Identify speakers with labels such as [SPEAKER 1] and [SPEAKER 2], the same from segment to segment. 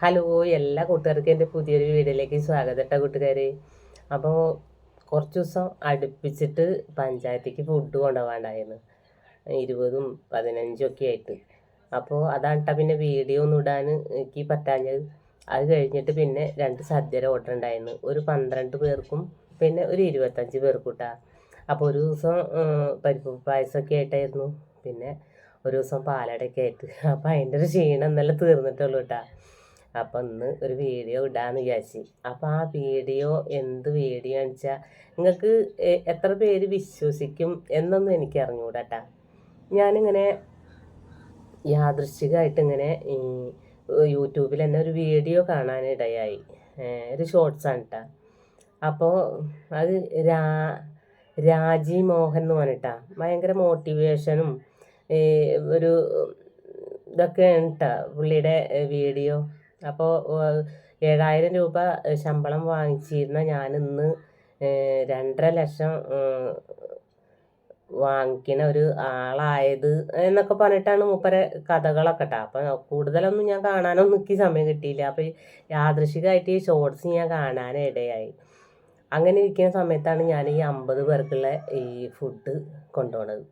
[SPEAKER 1] Hello എല്ലാ കൂട്ടുകാർക്കും എന്റെ പുതിയൊരു വീഡിയോയിലേക്ക് സ്വാഗതം കേട്ടോ കൂട്ടുകാരെ. അപ്പോൾ കുറച്ച് ദിവസം അടുപ്പിച്ചിട്ട് പഞ്ചായത്തേക്ക് ഫുഡ് കൊണ്ടുപോകാണ്ടായിരുന്നു ഇരുപതും പതിനഞ്ചും ഒക്കെ ആയിട്ട്. അപ്പോൾ അതാണ് പിന്നെ വീഡിയോ ഒന്നും ഇടാൻ എനിക്ക് പറ്റാഞ്ഞത്. അത് കഴിഞ്ഞിട്ട് പിന്നെ രണ്ട് സദ്യയുടെ ഓർഡർ ഉണ്ടായിരുന്നു. ഒരു പന്ത്രണ്ട് പേർക്കും പിന്നെ ഒരു ഇരുപത്തഞ്ച് പേർക്കും കേട്ടോ അപ്പോൾ ഒരു ദിവസം പരിപ്പ് പായസമൊക്കെ ആയിട്ടായിരുന്നു. പിന്നെ ഒരു ദിവസം പാലടയൊക്കെ ആയിട്ട്. അപ്പോൾ അതിന്റെ ഒരു ക്ഷീണം ഇന്നലെ തീർന്നിട്ടുള്ളൂ കേട്ടോ അപ്പം ഇന്ന് ഒരു വീഡിയോ ഇടാന്ന് വിചാരിച്ചു. അപ്പോൾ ആ വീഡിയോ എന്ത് വീഡിയോ എന്ന് വെച്ചാൽ നിങ്ങൾക്ക് എത്ര പേര് വിശ്വസിക്കും എന്നൊന്നും എനിക്ക് അറിഞ്ഞുകൂടാട്ടാ കേട്ടാ ഞാനിങ്ങനെ ഈ യൂട്യൂബിൽ തന്നെ ഒരു വീഡിയോ കാണാനിടയായി ഒരു ഷോർട്സാണ് കേട്ടോ അപ്പോൾ അത് രാ രാജി മോഹൻ എന്ന് പറഞ്ഞിട്ടാ ഭയങ്കര മോട്ടിവേഷനും ഒരു ഇതൊക്കെയാണ് കേട്ടോ പുള്ളിയുടെ വീഡിയോ അപ്പോൾ ഏഴായിരം രൂപ ശമ്പളം വാങ്ങിച്ചിരുന്ന ഞാൻ ഇന്ന് രണ്ടര ലക്ഷം വാങ്ങിക്കുന്ന ഒരു ആളായത് എന്നൊക്കെ പറഞ്ഞിട്ടാണ് മൂപ്പരെ കഥകളൊക്കെ കേട്ടോ അപ്പം കൂടുതലൊന്നും ഞാൻ കാണാനൊന്നും എനിക്ക് സമയം കിട്ടിയില്ല. അപ്പോൾ യാദൃശികമായിട്ട് ഈ ഷോർട്സ് ഞാൻ കാണാനിടയായി അങ്ങനെ ഇരിക്കുന്ന സമയത്താണ് ഞാൻ ഈ അമ്പത് പേർക്കുള്ള ഈ ഫുഡ് കൊണ്ടുപോണത്.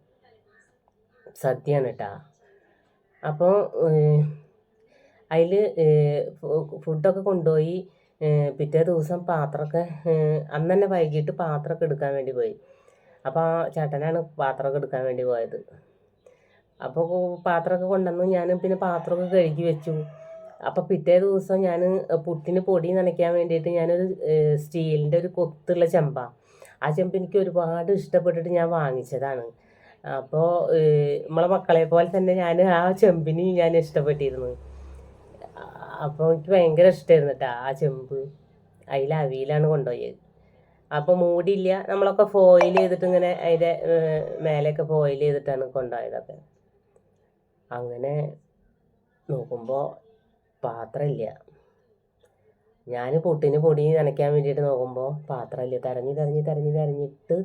[SPEAKER 1] സദ്യയാണ് കേട്ടോ അപ്പോൾ അതിൽ ഫുഡൊക്കെ കൊണ്ടുപോയി പിറ്റേ ദിവസം പാത്രമൊക്കെ അന്ന് തന്നെ വൈകിട്ട് പാത്രമൊക്കെ എടുക്കാൻ വേണ്ടി പോയി. അപ്പോൾ ചേട്ടനാണ് പാത്രമൊക്കെ എടുക്കാൻ വേണ്ടി പോയത്. അപ്പോൾ പാത്രമൊക്കെ കൊണ്ടുവന്നു. ഞാൻ പിന്നെ പാത്രമൊക്കെ കഴുകി വെച്ചു. അപ്പോൾ പിറ്റേ ദിവസം ഞാൻ പുട്ടിന് പൊടി നനയ്ക്കാൻ വേണ്ടിയിട്ട് ഞാനൊരു സ്റ്റീലിന്റെ ഒരു കൊത്തുള്ള ചെമ്പ. ആ ചെമ്പ് എനിക്ക് ഒരുപാട് ഇഷ്ടപ്പെട്ടിട്ട് ഞാൻ വാങ്ങിച്ചതാണ്. അപ്പോൾ നമ്മളെ മക്കളെ പോലെ തന്നെ ഞാൻ ആ ചെമ്പിന് ഞാൻ ഇഷ്ടപ്പെട്ടിരുന്നു. അപ്പോൾ എനിക്ക് ഭയങ്കര ഇഷ്ടമായിരുന്നു കേട്ടോ ആ ചെമ്പ് അതിൽ അവിയിലാണ് കൊണ്ടുപോയത്. അപ്പോൾ മൂടിയില്ല. നമ്മളൊക്കെ ഫോയിൽ ചെയ്തിട്ട് ഇങ്ങനെ അതിന്റെ മേലെയൊക്കെ ഫോയിൽ ചെയ്തിട്ടാണ് കൊണ്ടുപോയതൊക്കെ അങ്ങനെ നോക്കുമ്പോൾ പാത്രമില്ല. ഞാൻ പൊട്ടിന് പൊടി നനയ്ക്കാൻ വേണ്ടിയിട്ട് നോക്കുമ്പോൾ പാത്രമില്ല. തെരഞ്ഞ് തെരഞ്ഞ് തെരഞ്ഞ് തെരഞ്ഞിട്ട്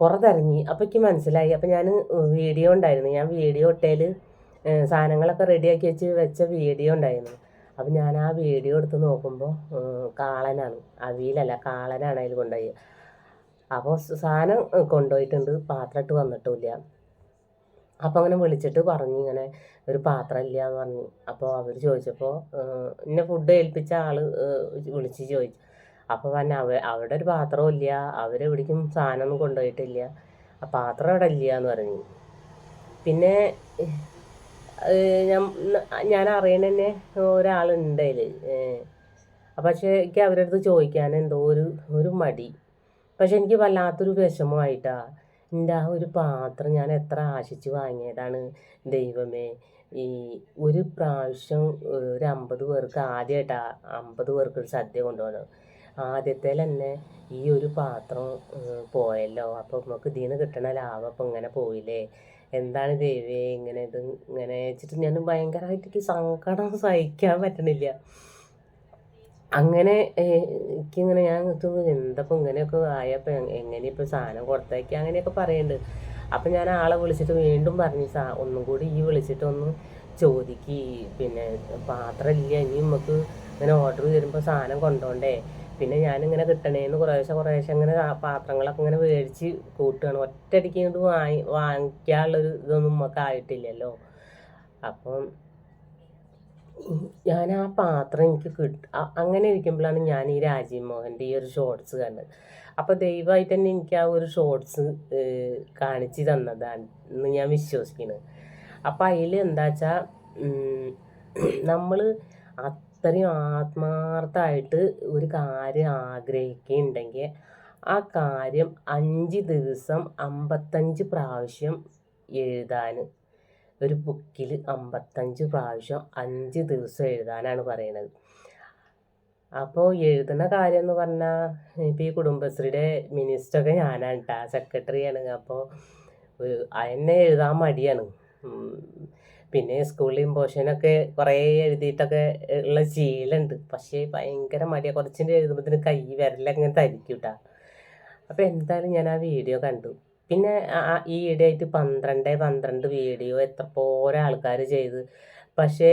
[SPEAKER 1] കുറേ തിരഞ്ഞി. അപ്പോൾ എനിക്ക് മനസ്സിലായി. അപ്പോൾ ഞാൻ വീഡിയോ ഉണ്ടായിരുന്നു. ഞാൻ വീഡിയോ ഇട്ടേൽ സാധനങ്ങളൊക്കെ റെഡിയാക്കി വെച്ച് വെച്ച വീഡിയോ ഉണ്ടായിരുന്നു. അപ്പം ഞാൻ ആ വീഡിയോ എടുത്ത് നോക്കുമ്പോൾ കാളനാണ്. അവിയിലല്ല കാളനാണ് അതിൽ കൊണ്ടുപോയി അപ്പോൾ സാധനം കൊണ്ടുപോയിട്ടുണ്ട് പാത്രം ഇട്ട് വന്നിട്ടില്ല. അപ്പോൾ അങ്ങനെ വിളിച്ചിട്ട് പറഞ്ഞു ഇങ്ങനെ ഒരു പാത്രം ഇല്ല എന്ന് പറഞ്ഞു അപ്പോൾ അവർ ചോദിച്ചപ്പോൾ എന്നെ ഫുഡ് ഏൽപ്പിച്ച ആൾ വിളിച്ച് ചോദിച്ചു. അപ്പോൾ പറഞ്ഞ അവ അവിടെ ഒരു പാത്രവും ഇല്ല. അവരെവിടേക്കും സാധനമൊന്നും കൊണ്ടുപോയിട്ടില്ല ആ പാത്രം അവിടെ ഇല്ല എന്ന് പറഞ്ഞു. പിന്നെ ഞാൻ അറിയണ തന്നെ ഒരാളുണ്ട് അതിൽ പക്ഷേ എനിക്ക് അവരുടെ അടുത്ത് ചോദിക്കാൻ എന്തോ ഒരു ഒരു മടി. പക്ഷെ എനിക്ക് വല്ലാത്തൊരു വിഷമമായിട്ടാ. എന്റെ ആ ഒരു പാത്രം ഞാൻ എത്ര ആശിച്ച് വാങ്ങിയതാണ് ദൈവമേ. ഈ ഒരു പ്രാവശ്യം ഒരു അമ്പത് പേർക്ക് ആദ്യമായിട്ടാ അമ്പത് പേർക്ക് ഒരു സദ്യ കൊണ്ടുപോകണം ആദ്യത്തെ തന്നെ ഈ ഒരു പാത്രം പോയല്ലോ. അപ്പോൾ നമുക്ക് ഇതിൽ നിന്ന് കിട്ടണ ലാഭം അപ്പം ഇങ്ങനെ പോയില്ലേ. എന്താണ് ദൈവേ ഇങ്ങനെ ഇത് ഇങ്ങനെ വെച്ചിട്ട് ഞാൻ ഭയങ്കരമായിട്ട് എനിക്ക് സങ്കടം സഹിക്കാൻ പറ്റണില്ല. അങ്ങനെ എനിക്കിങ്ങനെ ഞാൻ എന്തപ്പോൾ ഇങ്ങനെയൊക്കെ ആയപ്പോൾ എങ്ങനെയിപ്പോൾ സാധനം കൊടുത്തേക്ക് അങ്ങനെയൊക്കെ പറയുന്നുണ്ട് അപ്പം ഞാൻ ആളെ വിളിച്ചിട്ട് വീണ്ടും പറഞ്ഞു സാ ഒന്നും കൂടി ഈ വിളിച്ചിട്ട് ഒന്ന് ചോദിക്ക്. പിന്നെ പാത്രമില്ല ഇനി നമുക്ക് ഇങ്ങനെ ഓർഡർ തരുമ്പോൾ സാധനം കൊണ്ടുപോണ്ടേ പിന്നെ ഞാനിങ്ങനെ കിട്ടണേന്ന് കുറേശ്ശെ കുറേശ്ശെ ഇങ്ങനെ ആ പാത്രങ്ങളൊക്കെ ഇങ്ങനെ മേടിച്ച് കൂട്ടുകയാണ്. ഒറ്റയടിക്ക് ഇങ്ങോട്ട് വാങ്ങി വാങ്ങിക്കാനുള്ളൊരു ഇതൊന്നും നമുക്ക് ആയിട്ടില്ലല്ലോ. അപ്പം ഞാൻ ആ പാത്രം എനിക്ക് കിട്ട അങ്ങനെ ഇരിക്കുമ്പോഴാണ് ഞാൻ ഈ രാജീവ് മോഹന്റെ ഈ ഒരു ഷോർട്സ് കണ്ടത്. അപ്പോൾ ദയവായിട്ട് തന്നെ എനിക്ക് ആ ഒരു ഷോർട്സ് കാണിച്ചു തന്നതാണ് എന്ന് ഞാൻ വിശ്വസിക്കുന്നത് അപ്പം അതിൽ എന്താ വെച്ചാൽ നമ്മൾ അത്രയും ആത്മാർത്ഥമായിട്ട് ഒരു കാര്യം ആഗ്രഹിക്കുന്നുണ്ടെങ്കിൽ ആ കാര്യം അഞ്ച് ദിവസം അമ്പത്തഞ്ച് പ്രാവശ്യം എഴുതാൻ ഒരു ബുക്കിൽ അമ്പത്തഞ്ച് പ്രാവശ്യം അഞ്ച് ദിവസം എഴുതാനാണ് പറയുന്നത് അപ്പോൾ എഴുതുന്ന കാര്യം എന്ന് പറഞ്ഞാൽ ഇപ്പോൾ ഈ കുടുംബശ്രീയുടെ മിനിസ്റ്ററൊക്കെ ഞാനാണ് കേട്ടോ സെക്രട്ടറിയാണ് അപ്പോൾ എന്നെ എഴുതാൻ മടിയാണ്. പിന്നെ സ്കൂളിൽ ഇമ്പോഷനൊക്കെ കുറേ എഴുതിയിട്ടൊക്കെ ഉള്ള ശീലമുണ്ട് പക്ഷേ ഭയങ്കര മടിയാണ് കുറച്ചിന്റെ എഴുതുമ്പോഴത്തേന് കൈ വിരലങ്ങനെ തരിക്കും കേട്ടോ അപ്പോൾ എന്തായാലും ഞാൻ ആ വീഡിയോ കണ്ടു. പിന്നെ ഈ ഇടയായിട്ട് പന്ത്രണ്ട് പന്ത്രണ്ട് വീഡിയോ എത്ര പോരെ ആൾക്കാർ ചെയ്ത്. പക്ഷേ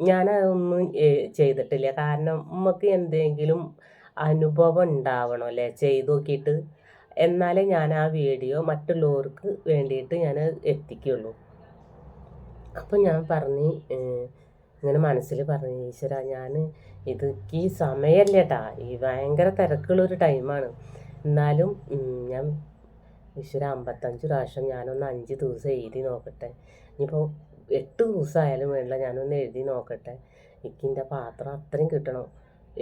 [SPEAKER 1] ഞാൻ അതൊന്നും ചെയ്തിട്ടില്ല. കാരണം നമുക്ക് എന്തെങ്കിലും അനുഭവം ഉണ്ടാവണം അല്ലേ? ചെയ്തു നോക്കിയിട്ട്. എന്നാലേ ഞാൻ ആ വീഡിയോ മറ്റുള്ളവർക്ക് വേണ്ടിയിട്ട് ഞാൻ എത്തിക്കുള്ളൂ. അപ്പം ഞാൻ പറഞ്ഞ് ഇങ്ങനെ മനസ്സിൽ പറഞ്ഞു ഈശ്വര ഞാൻ ഇത് ഈ സമയമല്ല കേട്ടാ ഈ ഭയങ്കര തിരക്കുള്ളൊരു ടൈമാണ്. എന്നാലും ഞാൻ ഈശ്വര അമ്പത്തഞ്ച് പ്രാവശ്യം ഞാനൊന്ന് അഞ്ച് ദിവസം എഴുതി നോക്കട്ടെ. ഇനിയിപ്പോൾ എട്ട് ദിവസമായാലും വേണ്ട ഞാനൊന്ന് എഴുതി നോക്കട്ടെ. എനിക്കിന്റെ പാത്രം അത്രയും കിട്ടണം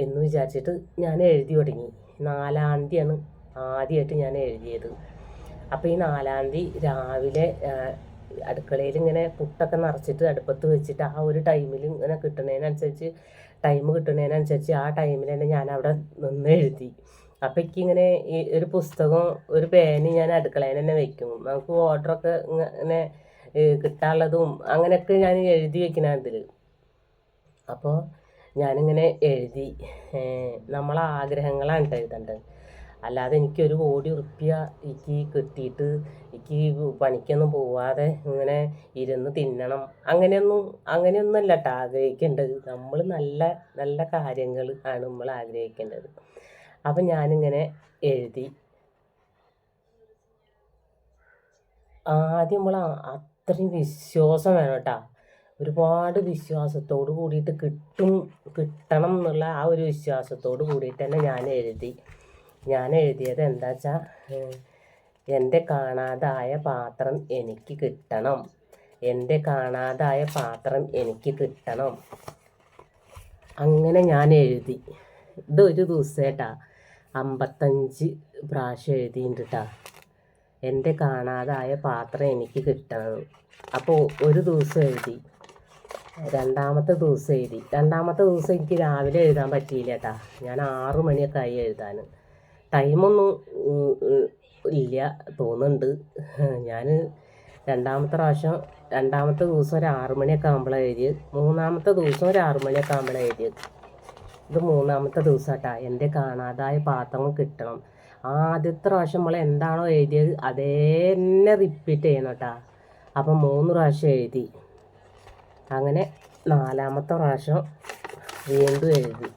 [SPEAKER 1] എന്ന് വിചാരിച്ചിട്ട് ഞാൻ എഴുതി തുടങ്ങി. നാലാം തീയതിയാണ് ആദ്യമായിട്ട് ഞാൻ എഴുതിയത്. അപ്പോൾ ഈ നാലാം തീയതി രാവിലെ അടുക്കളയിൽ ഇങ്ങനെ പുട്ടൊക്കെ നിറച്ചിട്ട് അടുപ്പത്ത് വെച്ചിട്ട് ആ ഒരു ടൈമിൽ ഇങ്ങനെ കിട്ടുന്നതിനനുസരിച്ച് ടൈം കിട്ടുന്നതിനനുസരിച്ച് ആ ടൈമിൽ തന്നെ ഞാൻ അവിടെ നിന്ന് എഴുതി. അപ്പം എനിക്കിങ്ങനെ ഈ ഒരു പുസ്തകം ഒരു പേന ഞാൻ അടുക്കളയിൽ തന്നെ വെക്കും. നമുക്ക് ഓർഡറൊക്കെ ഇങ്ങനെ കിട്ടാനുള്ളതും അങ്ങനെയൊക്കെ ഞാൻ എഴുതി വെക്കണ ഇതിൽ അപ്പോൾ ഞാനിങ്ങനെ എഴുതി. നമ്മളെ ആഗ്രഹങ്ങളാണ് എഴുതേണ്ടത്. അല്ലാതെ എനിക്കൊരു കോടി ഉറുപ്പ്യ എനിക്ക് കിട്ടിയിട്ട് എനിക്ക് പണിക്കൊന്നും പോവാതെ ഇങ്ങനെ ഇരുന്ന് തിന്നണം. അങ്ങനെയൊന്നും അങ്ങനെയൊന്നും അല്ല കേട്ടോ ആഗ്രഹിക്കേണ്ടത്. നമ്മൾ നല്ല നല്ല കാര്യങ്ങൾ ആണ് നമ്മൾ ആഗ്രഹിക്കേണ്ടത്. അപ്പം ഞാനിങ്ങനെ എഴുതി. ആദ്യം നമ്മൾ അത്രയും വിശ്വാസം വേണം കേട്ടോ. ഒരുപാട് വിശ്വാസത്തോട് കൂടിയിട്ട് കിട്ടും കിട്ടണം എന്നുള്ള ആ ഒരു വിശ്വാസത്തോട് കൂടിയിട്ട് തന്നെ ഞാൻ എഴുതി. ഞാൻ എഴുതിയത് എന്താ വെച്ചാൽ എന്റെ കാണാതായ പാത്രം എനിക്ക് കിട്ടണം. എന്റെ കാണാതായ പാത്രം എനിക്ക് കിട്ടണം. അങ്ങനെ ഞാൻ എഴുതി ഇതൊരു ദിവസം കേട്ടാ അമ്പത്തഞ്ച് പ്രാവശ്യം എഴുതിയിട്ടുണ്ട് എന്റെ കാണാതായ പാത്രം എനിക്ക് കിട്ടണം. അപ്പോൾ ഒരു ദിവസം എഴുതി. രണ്ടാമത്തെ ദിവസം എഴുതി. രണ്ടാമത്തെ ദിവസം എനിക്ക് രാവിലെ എഴുതാൻ പറ്റിയില്ല കേട്ടാ ഞാൻ ആറു മണിയൊക്കെ ആയി എഴുതാൻ. ടൈമൊന്നും ഇല്ല തോന്നുന്നുണ്ട്. ഞാൻ രണ്ടാമത്തെ പ്രാവശ്യം രണ്ടാമത്തെ ദിവസം ഒരു ആറു മണിയൊക്കെ ആകുമ്പോഴാണ് എഴുതിയത്. മൂന്നാമത്തെ ദിവസം ഒരു ആറു മണിയൊക്കെ ആകുമ്പോഴാണ് എഴുതിയത്. ഇത് മൂന്നാമത്തെ ദിവസമാട്ടാ. എന്റെ കാണാതായ പാത്രങ്ങൾ കിട്ടണം. ആദ്യത്തെ പ്രാവശ്യം നമ്മൾ എന്താണോ എഴുതിയത് അതേ തന്നെ റിപ്പീറ്റ് ചെയ്യണം കേട്ടാ അപ്പം മൂന്ന് പ്രാവശ്യം എഴുതി. അങ്ങനെ നാലാമത്തെ പ്രാവശ്യം വീണ്ടും എഴുതി.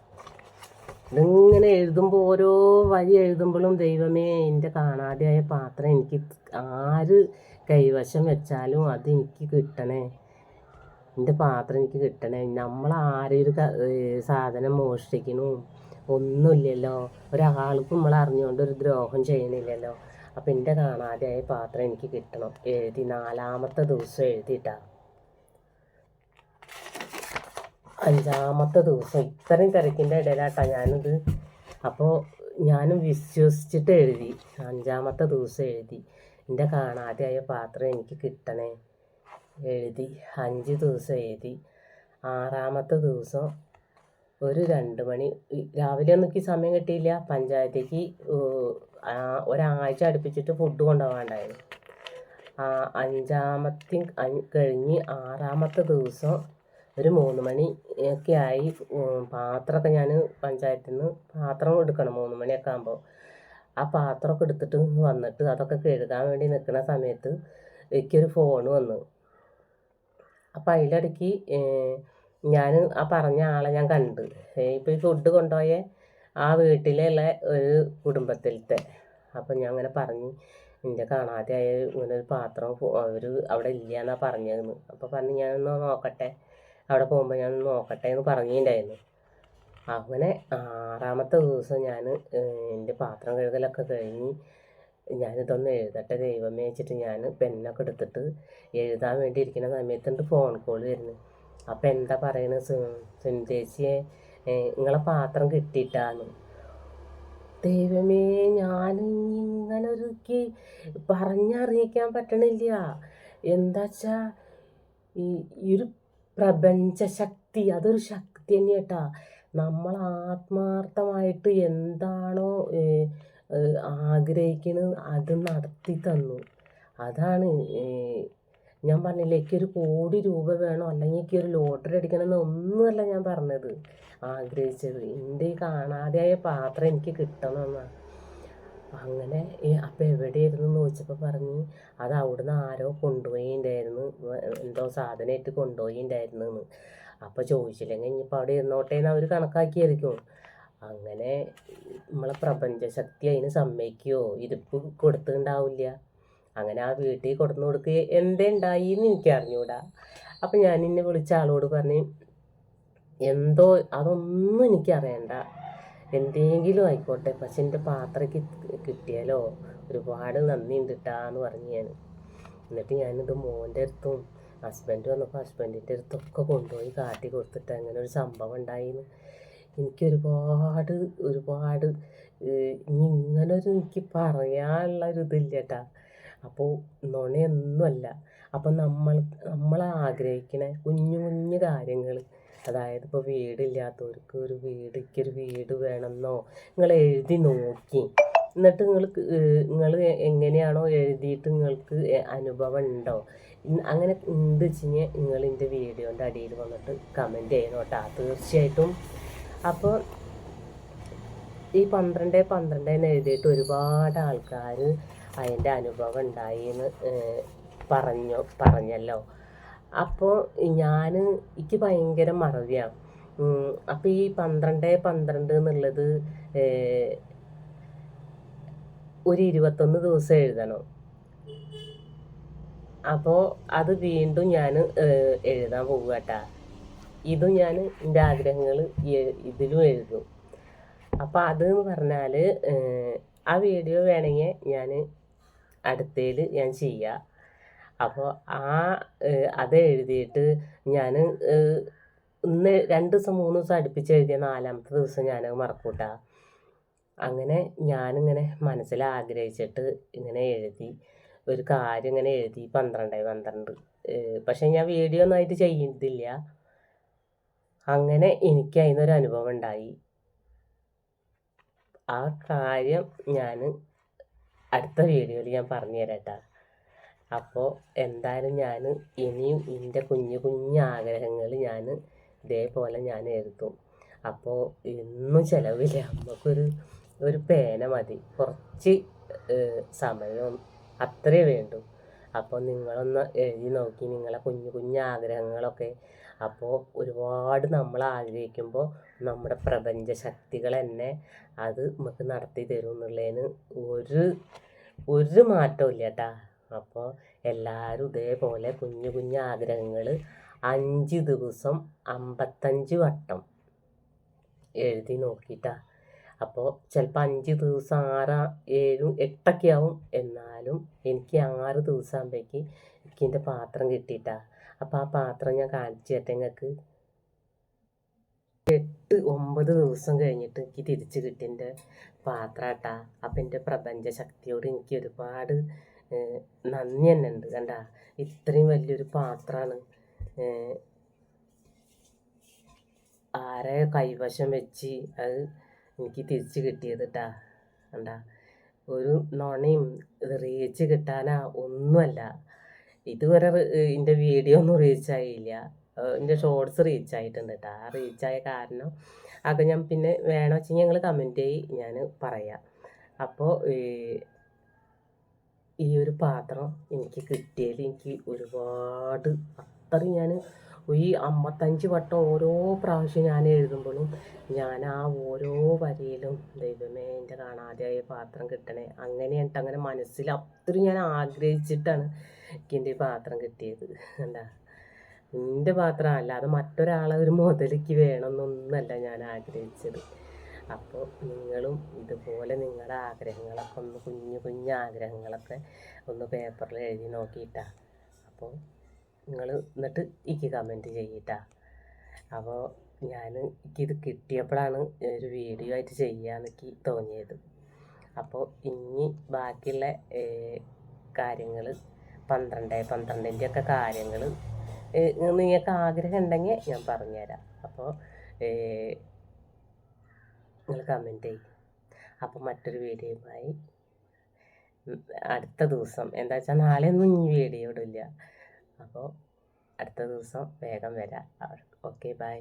[SPEAKER 1] ഇതിങ്ങനെ എഴുതുമ്പോൾ ഓരോ വഴി എഴുതുമ്പോഴും ദൈവമേ എന്റെ കാണാതെയായ പാത്രം എനിക്ക് ആര് കൈവശം വെച്ചാലും അത് എനിക്ക് കിട്ടണേ. എന്റെ പാത്രം എനിക്ക് കിട്ടണേ. നമ്മൾ ആരൊരു സാധനം മോഷ്ടിക്കണു? ഒന്നുമില്ലല്ലോ. ഒരാൾക്കും നമ്മൾ അറിഞ്ഞുകൊണ്ട് ഒരു ദ്രോഹം ചെയ്യണില്ലല്ലോ. അപ്പം എന്റെ കാണാതെയായ പാത്രം എനിക്ക് കിട്ടണം. എഴുതി നാലാമത്തെ ദിവസം എഴുതിയിട്ടാ. അഞ്ചാമത്തെ ദിവസം. ഇത്രയും തിരക്കിന്റെ ഇടയിലാട്ടാ ഞാനിത്. അപ്പോൾ ഞാനും വിശ്വസിച്ചിട്ട് എഴുതി. അഞ്ചാമത്തെ ദിവസം എഴുതി. എന്റെ കാണാതെയായ പാത്രം എനിക്ക് കിട്ടണേ. എഴുതി. അഞ്ച് ദിവസം എഴുതി. ആറാമത്തെ ദിവസം ഒരു രണ്ട് മണി. രാവിലെ ഒന്നും സമയം കിട്ടിയില്ല. പഞ്ചായത്തേക്ക് ഒരാഴ്ച അടുപ്പിച്ചിട്ട് ഫുഡ് കൊണ്ടുപോകാണ്ടായിരുന്നു. അഞ്ചാമത്തെ അഞ്ച് കഴിഞ്ഞ് ആറാമത്തെ ദിവസം ഒരു മൂന്ന് മണി ഒക്കെ ആയി. പാത്രമൊക്കെ ഞാൻ പഞ്ചായത്തിൽ നിന്ന് പാത്രം എടുക്കണം. മൂന്ന് മണിയൊക്കെ ആകുമ്പോൾ ആ പാത്രമൊക്കെ എടുത്തിട്ട് വന്നിട്ട് അതൊക്കെ കഴുകാൻ വേണ്ടി നിൽക്കുന്ന സമയത്ത് എനിക്കൊരു ഫോൺ വന്നു. അപ്പം അതിലിടയ്ക്ക് ഞാൻ ആ പറഞ്ഞ ആളെ ഞാൻ കണ്ട്. ഇപ്പോൾ ഈ ഫുഡ് കൊണ്ടുപോയ ആ വീട്ടിലുള്ള ഒരു കുടുംബത്തിലത്തെ. അപ്പം ഞാൻ അങ്ങനെ പറഞ്ഞു എന്റെ കാണാതെ ആയ ഇങ്ങനെ ഒരു പാത്രം അവർ അവിടെ ഇല്ല എന്നാണ് പറഞ്ഞതെന്ന് അപ്പോൾ പറഞ്ഞു ഞാനൊന്ന് നോക്കട്ടെ. അവിടെ പോകുമ്പോൾ ഞാൻ നോക്കട്ടെ എന്ന് പറഞ്ഞിട്ടുണ്ടായിരുന്നു അങ്ങനെ ആറാമത്തെ ദിവസം ഞാൻ എന്റെ പാത്രം കഴുകലൊക്കെ കഴിഞ്ഞ് ഞാനിതൊന്ന് എഴുതട്ടെ ദൈവമേ വെച്ചിട്ട് ഞാൻ പെന്നൊക്കെ എടുത്തിട്ട് എഴുതാൻ വേണ്ടി ഇരിക്കുന്ന സമയത്തുണ്ട് ഫോൺ കോൾ വരുന്നത് അപ്പം എന്താ പറയുന്നത് സു സുനിതേച്ചിയെ നിങ്ങളെ പാത്രം കിട്ടിയിട്ടാന്ന്. ദൈവമേ ഞാൻ ഇങ്ങനെ ഒരു ക്ക് പറഞ്ഞറിയിക്കാൻ പറ്റണില്ല. എന്താച്ചാ ഈ ഒരു പ്രപഞ്ച ശക്തി അതൊരു ശക്തി തന്നെ കേട്ടാ നമ്മൾ ആത്മാർത്ഥമായിട്ട് എന്താണോ ആഗ്രഹിക്കുന്നത് അത് നടത്തി തന്നു. അതാണ് ഞാൻ പറഞ്ഞില്ലേ എനിക്കൊരു കോടി രൂപ വേണോ അല്ലെങ്കിൽ എനിക്ക് ഒരു ലോട്ടറി അടിക്കണമെന്ന് ഒന്നുമല്ല ഞാൻ പറഞ്ഞത്. ആഗ്രഹിച്ചത്. എന്റെ കാണാതെയായ പാത്രം എനിക്ക് കിട്ടണമെന്നാണ് അങ്ങനെ അപ്പം എവിടെയായിരുന്നു? എന്ന് ചോദിച്ചപ്പോൾ പറഞ്ഞ് അത് അവിടുന്ന് ആരോ കൊണ്ടുപോയി ഉണ്ടായിരുന്നു എന്തോ സാധനമായിട്ട് കൊണ്ടുപോയിണ്ടായിരുന്നു എന്ന് അപ്പോൾ ചോദിച്ചില്ലെങ്കിൽ ഇനിയിപ്പോൾ അവിടെ ഇരുന്നോട്ടേന്ന് അവർ കണക്കാക്കിയായിരിക്കും. അങ്ങനെ നമ്മളെ പ്രപഞ്ചശക്തി അതിന് സമ്മതിക്കുകയോ ഇരിപ്പ് കൊടുത്തിട്ടുണ്ടാവില്ല അങ്ങനെ ആ വീട്ടിൽ കൊടുന്നു കൊടുക്കുക എന്തേ ഉണ്ടായി എന്ന് എനിക്ക് അറിഞ്ഞൂടാ. അപ്പം ഞാൻ എന്നെ വിളിച്ച ആളോട് പറഞ്ഞ് എന്തോ അതൊന്നും എനിക്കറിയണ്ട എന്തെങ്കിലും ആയിക്കോട്ടെ. പക്ഷെ എന്റെ പാത്രയ്ക്ക് കിട്ടിയാലോ? ഒരുപാട് നന്ദി ഉണ്ട് എന്ന് പറഞ്ഞു ഞാൻ എന്നിട്ട് ഞാനിത് മോന്റെ അടുത്തും ഹസ്ബൻഡ് വന്നപ്പോൾ ഹസ്ബൻഡിന്റെ അടുത്തൊക്കെ കൊണ്ടുപോയി കാട്ടി കൊടുത്തിട്ട് അങ്ങനെ ഒരു സംഭവം ഉണ്ടായിന്ന്. എനിക്ക് ഒരുപാട് ഒരുപാട് ഇനി ഇങ്ങനൊരു എനിക്ക് പറയാനുള്ള ഒരു കേട്ടാ അപ്പോൾ നുണയൊന്നുമല്ല. അപ്പം നമ്മൾ നമ്മൾ ആഗ്രഹിക്കണ കുഞ്ഞു കുഞ്ഞു കാര്യങ്ങൾ അതായത് ഇപ്പോൾ വീടില്ലാത്തവർക്ക് ഒരു വീട് ഒരു വീട് വേണമെന്നോ നിങ്ങൾ എഴുതി നോക്കി. എന്നിട്ട് നിങ്ങൾ നിങ്ങൾ എങ്ങനെയാണോ എഴുതിയിട്ട് നിങ്ങൾക്ക് അനുഭവം ഉണ്ടോ? അങ്ങനെ ഉണ്ട് വെച്ച് നിങ്ങൾ എന്റെ വീഡിയോന്റെ അടിയിൽ വന്നിട്ട് കമന്റ് ചെയ്യണം കേട്ടോ. തീർച്ചയായിട്ടും. അപ്പോൾ ഈ പന്ത്രണ്ട് പന്ത്രണ്ട് എന്ന് എഴുതിയിട്ട് ഒരുപാട് ആൾക്കാർ അതിന്റെ അനുഭവം ഉണ്ടായി എന്ന് പറഞ്ഞു പറഞ്ഞല്ലോ. അപ്പോൾ ഞാൻ എനിക്ക് ഭയങ്കര മറവിയാണ് അപ്പോൾ ഈ പന്ത്രണ്ട് പന്ത്രണ്ട് എന്നുള്ളത് ഒരു ഇരുപത്തൊന്ന് ദിവസം എഴുതണം. അപ്പോൾ അത് വീണ്ടും ഞാൻ എഴുതാൻ പോകുക കേട്ടാ ഇതും ഞാൻ എന്റെ ആഗ്രഹങ്ങൾ ഇതിലും എഴുതും. അപ്പോൾ അത് എന്ന് പറഞ്ഞാൽ ആ വീഡിയോ വേണമെങ്കിൽ ഞാൻ അടുത്തതിൽ ഞാൻ ചെയ്യാം. അപ്പോൾ ആ അത് എഴുതിയിട്ട് ഞാൻ ഇന്ന് രണ്ട് ദിവസം മൂന്ന് ദിവസം അടുപ്പിച്ച് എഴുതിയ നാലാമത്തെ ദിവസം ഞാനത് മറക്കൂട്ടാ. അങ്ങനെ ഞാനിങ്ങനെ മനസ്സിൽ ആഗ്രഹിച്ചിട്ട് ഇങ്ങനെ എഴുതി ഒരു കാര്യം ഇങ്ങനെ എഴുതി പന്ത്രണ്ടായി പന്ത്രണ്ട്. പക്ഷെ ഞാൻ വീഡിയോ ഒന്നും ആയിട്ട് ചെയ്യുന്നില്ല അങ്ങനെ എനിക്ക് അതിനൊരു അനുഭവം ഉണ്ടായി. ആ കാര്യം ഞാൻ അടുത്ത വീഡിയോയിൽ ഞാൻ പറഞ്ഞു തരാം അപ്പോൾ എന്തായാലും ഞാൻ ഇനിയും എന്റെ കുഞ്ഞു കുഞ്ഞു ആഗ്രഹങ്ങൾ ഞാൻ ഇതേപോലെ ഞാൻ എഴുതും. അപ്പോൾ ഇന്നും ചിലവില്ല. നമുക്കൊരു ഒരു പേന മതി. കുറച്ച് സമയം അത്രേ വേണ്ടു. അപ്പോൾ നിങ്ങളൊന്ന് എഴുതി നോക്കി നിങ്ങളെ കുഞ്ഞു കുഞ്ഞു ആഗ്രഹങ്ങളൊക്കെ. അപ്പോൾ ഒരുപാട് നമ്മൾ ആഗ്രഹിക്കുമ്പോൾ നമ്മുടെ പ്രപഞ്ച ശക്തികൾ തന്നെ അത് നമുക്ക് നടത്തി തരും എന്നുള്ളതിന് ഒരു ഒരു മാറ്റവും ഇല്ല കേട്ടാ അപ്പോൾ എല്ലാവരും ഇതേപോലെ കുഞ്ഞു കുഞ്ഞു ആഗ്രഹങ്ങൾ അഞ്ച് ദിവസം അമ്പത്തഞ്ച് വട്ടം എഴുതി നോക്കിയിട്ടാ അപ്പോൾ ചിലപ്പോൾ അഞ്ച് ദിവസം ആറ് ഏഴും എട്ടൊക്കെ ആവും. എന്നാലും എനിക്ക് ആറ് ദിവസം ആകുമ്പോഴേക്ക് എനിക്ക് എന്റെ പാത്രം കിട്ടിയിട്ടാ അപ്പോൾ ആ പാത്രം ഞാൻ കാണിച്ചു തരട്ടെ നിങ്ങൾക്ക് എട്ട് ഒമ്പത് ദിവസം കഴിഞ്ഞിട്ട് എനിക്ക് തിരിച്ച് കിട്ടിയ പാത്രം കേട്ടാ അപ്പം എന്റെ പ്രപഞ്ച ശക്തിയോട് എനിക്ക് ഒരുപാട് നന്ദി തന്നെ ഉണ്ട് കണ്ട ഇത്രയും വലിയൊരു പാത്രമാണ് ആരെ കൈവശം വെച്ച് അത് എനിക്ക് തിരിച്ച് കിട്ടിയത് കേട്ടാ കണ്ട ഒരു നുണയും റീച്ച് കിട്ടാനാ ഒന്നുമല്ല. ഇതുവരെ എന്റെ വീഡിയോ ഒന്നും റീച്ച് ആയില്ല. എന്റെ ഷോർട്സ് റീച്ച് ആയിട്ടുണ്ട് കേട്ടോ ആ ആയ കാരണം അത് ഞാൻ പിന്നെ വേണമെന്ന് വെച്ചാൽ ഞങ്ങൾ കമന്റ് ചെയ്യും ഞാൻ പറയാം. അപ്പോൾ ഈ ഒരു പാത്രം എനിക്ക് കിട്ടിയതിൽ എനിക്ക് ഒരുപാട് അത്ര ഞാൻ ഈ അമ്പത്തഞ്ച് വട്ടം ഓരോ പ്രാവശ്യം ഞാൻ എഴുതുമ്പോഴും ഞാൻ ആ ഓരോ വരിയിലും ദൈവമേ എന്റെ കാണാതെയായ പാത്രം കിട്ടണേ. അങ്ങനെ എന്നിട്ട് അങ്ങനെ മനസ്സിൽ അത്രയും ഞാൻ ആഗ്രഹിച്ചിട്ടാണ് എനിക്ക് എന്റെ പാത്രം കിട്ടിയത്. എന്താ? എന്റെ പാത്രം അല്ലാതെ മറ്റൊരാളെ ഒരു മുതലേക്ക് വേണമെന്നൊന്നല്ല ഞാൻ ആഗ്രഹിച്ചത്. അപ്പോൾ നിങ്ങളും ഇതുപോലെ നിങ്ങളുടെ ആഗ്രഹങ്ങളൊക്കെ ഒന്ന് കുഞ്ഞു കുഞ്ഞു ആഗ്രഹങ്ങളൊക്കെ ഒന്ന് പേപ്പറിൽ എഴുതി നോക്കിയിട്ടാ. അപ്പോൾ നിങ്ങൾ എന്നിട്ട് എനിക്ക് കമന്റ് ചെയ്യിട്ടാ. അപ്പോൾ ഞാൻ എനിക്കിത് കിട്ടിയപ്പോഴാണ് ഒരു വീഡിയോ ആയിട്ട് ചെയ്യാമെന്ന് തോന്നിയത്. അപ്പോൾ ഇനി ബാക്കിയുള്ള കാര്യങ്ങൾ പന്ത്രണ്ട് പന്ത്രണ്ടിന്റെ ഒക്കെ കാര്യങ്ങൾ നിങ്ങൾക്ക് ആഗ്രഹം ഉണ്ടെങ്കിൽ ഞാൻ പറഞ്ഞുതരാം. അപ്പോൾ നിങ്ങൾ കമന്റ് ചെയ്യും. അപ്പോൾ മറ്റൊരു വീഡിയോയുമായി അടുത്ത ദിവസം. എന്താ വെച്ചാൽ നാളെ ഒന്നും ഇനി വീഡിയോ ഇടില്ല. അപ്പോൾ അടുത്ത ദിവസം വേഗം വരാം. Okay bye